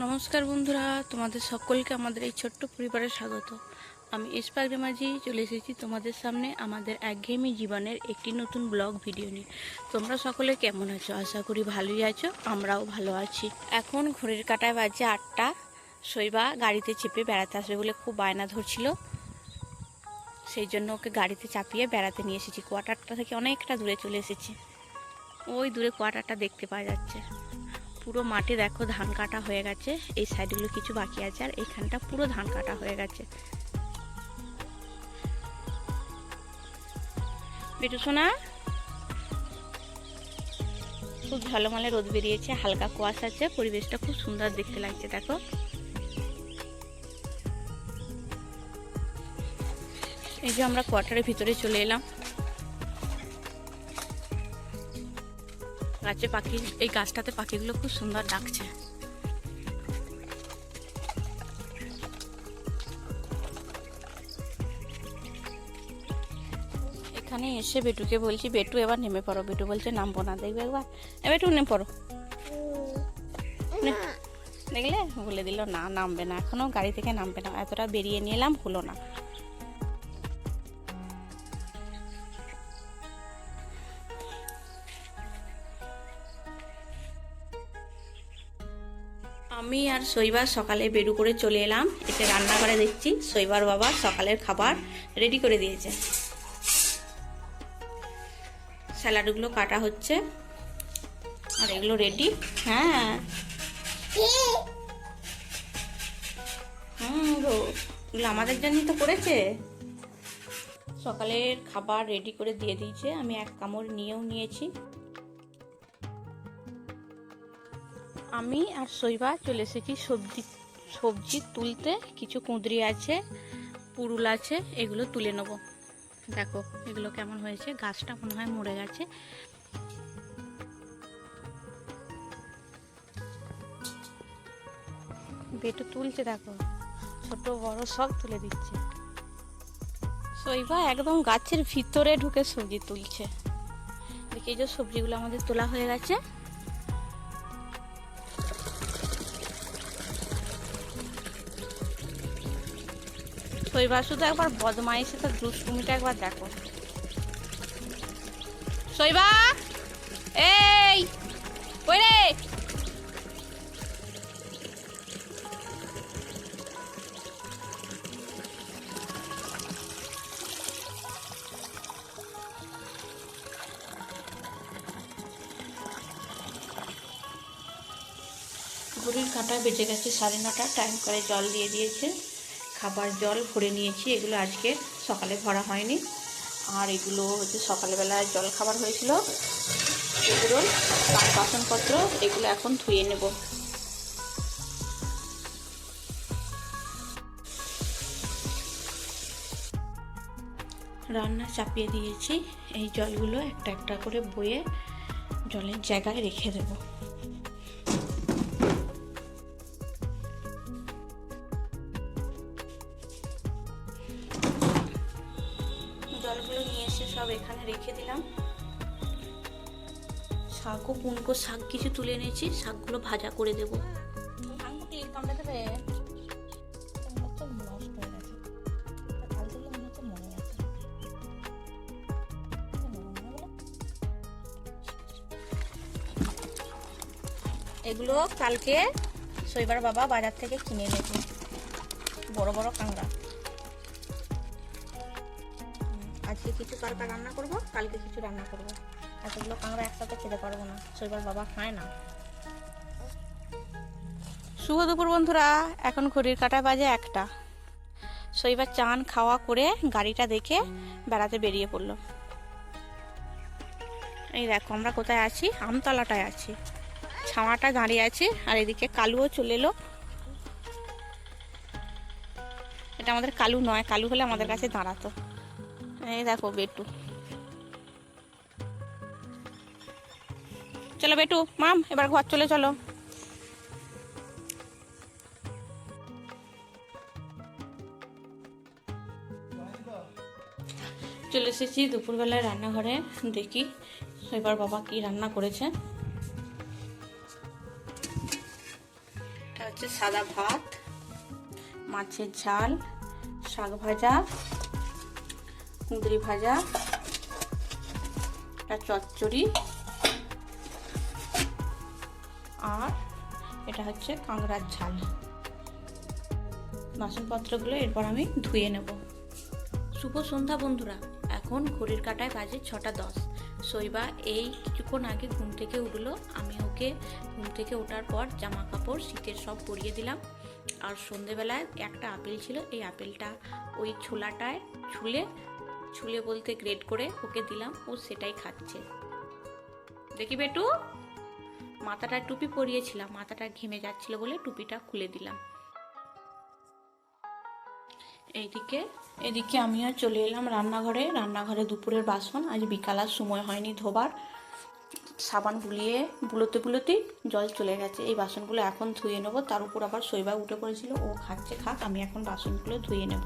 নমস্কার বন্ধুরা, তোমাদের সকলকে আমাদের এই ছোট্ট পরিবারে স্বাগত। আমি ইস্পাগ্রে মাঝি চলে এসেছি তোমাদের সামনে আমাদের একঘেয়েমি জীবনের একটি নতুন ব্লগ ভিডিও নিয়ে। তোমরা সকলে কেমন আছো? আশা করি ভালোই আছো, আমরাও ভালো আছি। এখন ঘড়ির কাটায় বাজে আটটা, শৈবা গাড়িতে চেপে বেড়াতে আসবে বলে খুব বায়না ধরছিল। সেই জন্য ওকে গাড়িতে চাপিয়ে বেড়াতে নিয়ে এসেছি। কোয়ার্টারটা থেকে অনেকটা দূরে চলে এসেছি। ওই দূরে কোয়ার্টারটা দেখতে পাওয়া যাচ্ছে। পুরো মাঠে দেখো ধান কাটা হয়ে গেছে। এই সাইডগুলো কিছু বাকি আছে আর এইখানটা পুরো ধান কাটা হয়ে গেছে। বেটু সোনা, খুব ঝলমলে রোদ বেরিয়েছে, হালকা কুয়াশা আছে, পরিবেশটা খুব সুন্দর দেখতে লাগছে, দেখো। এই যে আমরা কোয়ার্টারের ভিতরে চলে এলাম। গাছে পাখি, এই গাছটাতে পাখিগুলো খুব সুন্দর ডাকছে। এখানে এসে বেটুকে বলছি, বেটু, এবার নেমে পড়ো। বেটু বলছে, নামবো না। দেখবে একবার? বেটু, নেমে পড়ো। দেখলে? বলে দিল, না, নামবে না। এখনও গাড়ি থেকে নামবে না। এতটা বেরিয়ে নিয়ে এলাম, হলো না। আমি আর শৈবার সকালে বেরু করে চলে এলাম। এতে রান্নাঘরে দেখছি। শৈবার বাবা সকালের খাবার রেডি করে দিয়েছে। স্যালাডগুলো কাটা হচ্ছে। আর এগুলো রেডি হ্যাঁ। এগুলো আমাদের জন্যই তো করেছে। সকালের খাবার রেডি করে দিয়ে দিয়েছে। আমি এক কামড় নিয়েও নিয়েছি। আমি আর শৈবা চলে এসেছি সবজি সবজি তুলতে। কিছু কুঁদরি আছে, পুরুল আছে, এগুলো তুলে নেব। দেখো, এগুলো কেমন হয়েছে? গাছটা মনে হয় মরে গেছে। বেটু তুলছে, দেখো। ছোট, বড়, সব তুলে দিচ্ছে। শৈবা একদম গাছের ভিতরে ঢুকে সবজি তুলছে। দেখি যে সবজিগুলো আমাদের তোলা হয়ে গেছে। শৈবা শুধু একবার বদমাইশে তো দুষ্টুমিটা একবার দেখো। শৈবা! এই! ওই রে! ঘড়ির কাঁটা বেজে গেছে সাড়ে নটা টাইম করে জল দিয়ে দিয়েছে। খাবার জল ভরে নিয়েছি, এগুলো আজকে সকালে ভরা হয়নি। আর এগুলো হচ্ছে সকালবেলায় জল খাবার হয়েছিল। এগুলো তার বাসনপত্র এগুলো এখন ধুয়ে নেব। রান্না চাপিয়ে দিয়েছি। এই জলগুলো একটা একটা করে বয়ে জলের জায়গায় রেখে দেবো। জলগুলো নিয়ে এসে সব এখানে রেখে দিলাম। শাক শাকও পুনকো শাক কিছু তুলে এনেছি শাকগুলো ভাজা করে দেবো। হয়ে মনে এগুলো কালকে শৈবার বাবা বাজার থেকে কিনে এনেছে। বড় বড় কাঁকড়া। আজকে কিছু তরকা রান্না করব, কালকে কিছু রান্না করব। এতগুলো কাঁকড়া একসাথে খেতে পারব না শৈবার বাবা খায় না। শুভ দুপুর বন্ধুরা, এখন ঘড়ির কাটা বাজে একটা। শৈবার চান খাওয়া করে গাড়িটা দেখে বেড়াতে বেরিয়ে পড়ল। এই দেখো, আমরা কোথায় আছি? আমতলাটায় আছি। ছাওয়াটা দাঁড়িয়ে আছে, আর এদিকে কালুও চলে এলো। এটা আমাদের কালু নয়, কালু হলে আমাদের কাছে দাঁড়াতো। এই দেখো বেটু। চলো বেটু, মাম, এবার ঘর চলে চলো। চলে এসেছি দুপুরবেলায় রান্নাঘরে, দেখি এবার বাবা কি রান্না করেছে। এটা হচ্ছে সাদা ভাত, মাছের ঝাল, শাক ভাজা কুঁদরি ভাজা, একটা চচ্চড়ি আর এটা হচ্ছে কাঁকড়ার ঝাল। বাসনপত্রগুলো এরপর আমি ধুয়ে নেব। শুভ সন্ধ্যা বন্ধুরা, এখন ঘড়ির কাটায় বাজে ছটা দশ। শৈবা এই কিছুক্ষণ আগে ঘুম থেকে উঠল, আমি ওকে ঘুম থেকে ওঠার পর জামা কাপড় শীতের সব পরিয়ে দিলাম। আর সন্ধেবেলায় একটা আপেল ছিল, এই আপেলটা ওই ছোলাটায় ছুলে ছুলে বলতে গ্রেড করে ওকে দিলাম, ও সেটাই খাচ্ছে। দেখি বেটু, মাথাটা টুপি পরিয়েছিলাম, মাথাটা ঘেমে যাচ্ছিল বলে টুপিটা খুলে দিলাম। এইদিকে, এদিকে আমিও চলে এলাম রান্নাঘরে রান্নাঘরে দুপুরের বাসন, আজ বিকাল আর সময় হয়নি ধোবার। সাবান বুলিয়ে বুলোতে বুলোতেই জল চলে গেছে, এই বাসনগুলো এখন ধুয়ে নেব, তার উপর আবার শৈবা উঠে পড়েছিল, ও খাচ্ছে, খাক, আমি এখন বাসনগুলো ধুয়ে নেব।